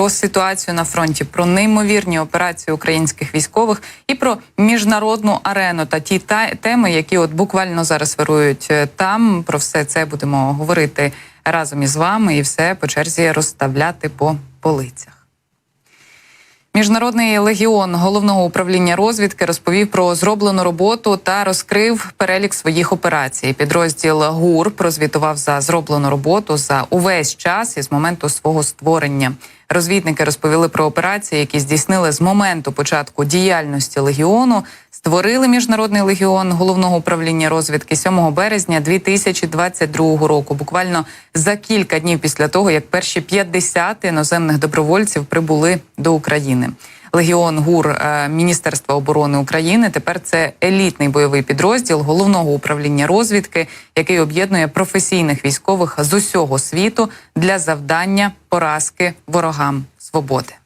про ситуацію на фронті, про неймовірні операції українських військових і про міжнародну арену та ті та теми, які от буквально зараз вирують е, там. Про все це будемо говорити разом із вами і все по черзі розставляти по полицях. Міжнародний легіон головного управління розвідки розповів про зроблену роботу та розкрив перелік своїх операцій. Підрозділ ГУР прозвітував за зроблену роботу за увесь час із моменту свого створення. Розвідники розповіли про операції, які здійснили з моменту початку діяльності легіону. Створили міжнародний легіон головного управління розвідки 7 березня 2022 року. Буквально за кілька днів після того, як перші 50 іноземних добровольців прибули до України. Легіон ГУР е, Міністерства оборони України тепер це елітний бойовий підрозділ головного управління розвідки, який об'єднує професійних військових з усього світу для завдання поразки ворогам свободи.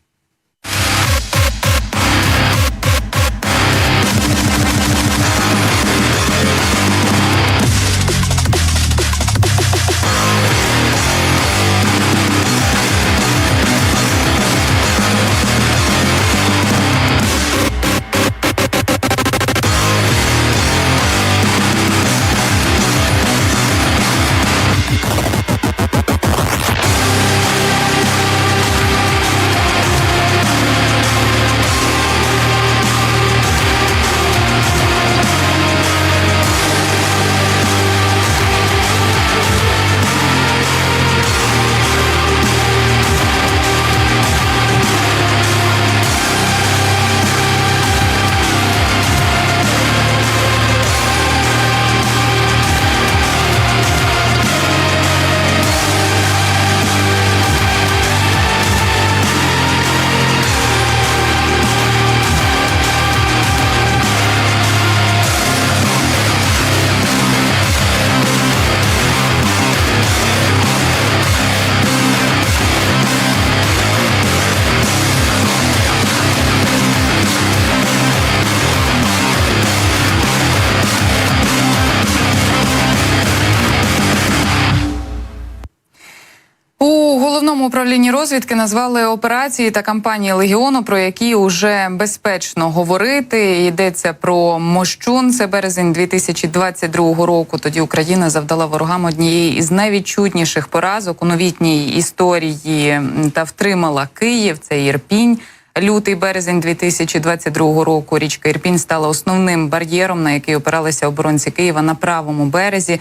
Управлінні розвідки назвали операції та кампанії легіону, про які вже безпечно говорити. Йдеться про Мощун. Це березень 2022 року. Тоді Україна завдала ворогам однієї із найвідчутніших поразок у новітній історії та втримала Київ. Це Ірпінь. Лютий березень 2022 року річка Ірпінь стала основним бар'єром, на який опиралися оборонці Києва на правому березі.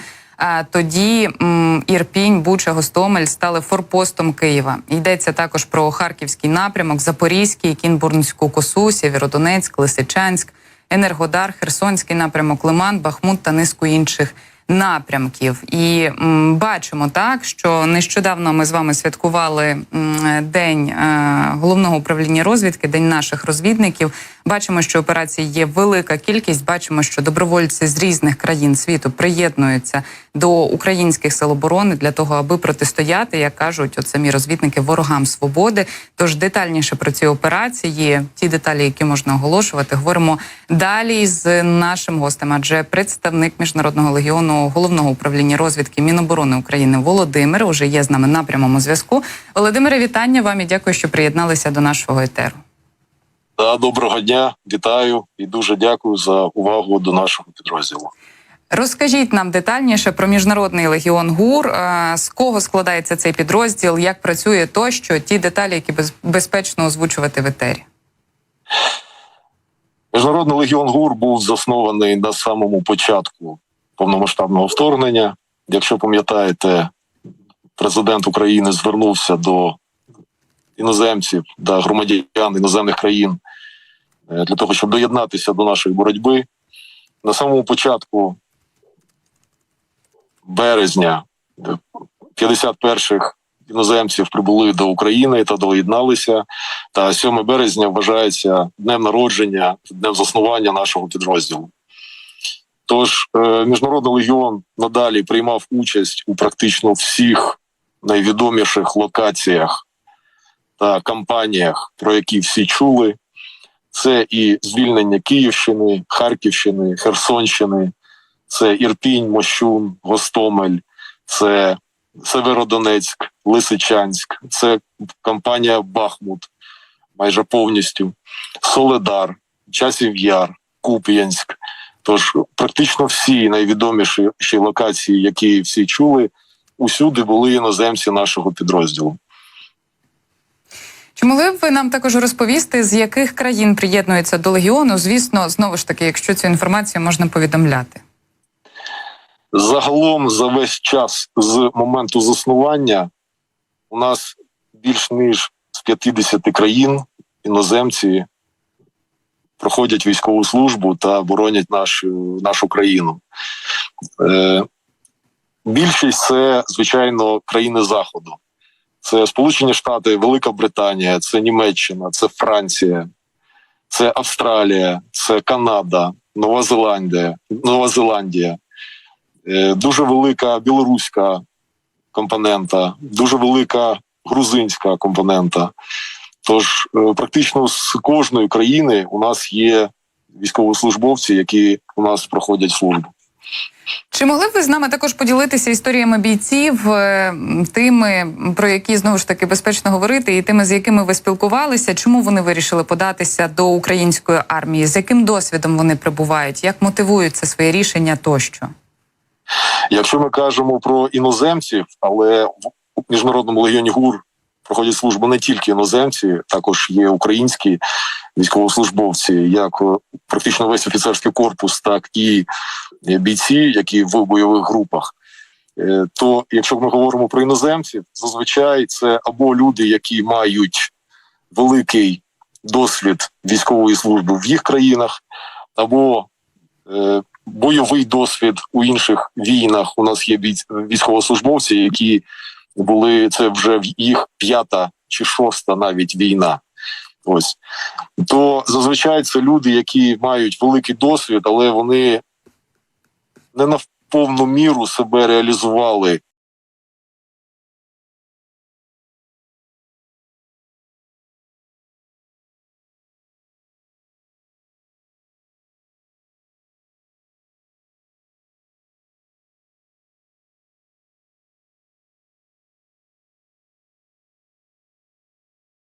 Тоді Ірпінь, Буча, Гостомель стали форпостом Києва. Йдеться також про Харківський напрямок, Запорізький, Кінбурнську косу, Сєвєродонецьк, Лисичанськ, Енергодар, Херсонський напрямок, Лиман, Бахмут та низку інших напрямків. І м, бачимо так, що нещодавно ми з вами святкували м, день е, головного управління розвідки, день наших розвідників. Бачимо, що операцій є велика кількість. Бачимо, що добровольці з різних країн світу приєднуються до українських сил оборони для того, аби протистояти, як кажуть, от самі розвідники ворогам свободи. Тож детальніше про ці операції, ті деталі, які можна оголошувати, говоримо далі з нашим гостем. Адже представник міжнародного легіону головного управління розвідки Міноборони України Володимир уже є з нами на прямому зв'язку. Володимире, вітання вам і дякую, що приєдналися до нашого етеру. Да, доброго дня, вітаю і дуже дякую за увагу до нашого підрозділу. Розкажіть нам детальніше про міжнародний легіон ГУР. З кого складається цей підрозділ, як працює тощо, ті деталі, які безпечно озвучувати в етері. Міжнародний легіон ГУР був заснований на самому початку повномасштабного вторгнення. Якщо пам'ятаєте, президент України звернувся до іноземців та громадян іноземних країн е, для того, щоб доєднатися до нашої боротьби. На самому початку березня е, 51-х іноземців прибули до України та доєдналися. Та 7 березня вважається днем народження, днем заснування нашого підрозділу. Тож е, міжнародний легіон надалі приймав участь у практично всіх найвідоміших локаціях та кампаніях, про які всі чули. Це і звільнення Київщини, Харківщини, Херсонщини, це Ірпінь, Мощун, Гостомель, це Северодонецьк, Лисичанськ, це компанія Бахмут майже повністю, Соледар, Часів Яр, Куп'янськ. Тож практично всі найвідоміші локації, які всі чули, усюди були іноземці нашого підрозділу. Чи могли б ви нам також розповісти, з яких країн приєднується до легіону? Звісно, знову ж таки, якщо цю інформацію можна повідомляти. Загалом за весь час з моменту заснування у нас більш ніж з 50 країн іноземці проходять військову службу та боронять нашу, нашу країну. Е, більшість це, звичайно, країни Заходу. Це Сполучені Штати, Велика Британія, це Німеччина, це Франція, це Австралія, це Канада, Нова Зеландія, Нова Зеландія. Е, дуже велика білоруська компонента, дуже велика грузинська компонента. Тож, е, практично з кожної країни у нас є військовослужбовці, які у нас проходять службу. Чи могли б ви з нами також поділитися історіями бійців, е, тими, про які знову ж таки безпечно говорити, і тими, з якими ви спілкувалися? Чому вони вирішили податися до української армії? З яким досвідом вони прибувають? Як мотивують це своє рішення тощо? Якщо ми кажемо про іноземців, але в міжнародному легіоні ГУР проходять службу не тільки іноземці, також є українські військовослужбовці, як е, практично весь офіцерський корпус, так і е, бійці, які в бойових групах. Е, То, якщо ми говоримо про іноземців, зазвичай це або люди, які мають великий досвід військової служби в їх країнах, або бойовий досвід у інших війнах. У нас є військовослужбовці, які були це вже їх п'ята чи шоста навіть війна. Ось то зазвичай це люди, які мають великий досвід, але вони не на повну міру себе реалізували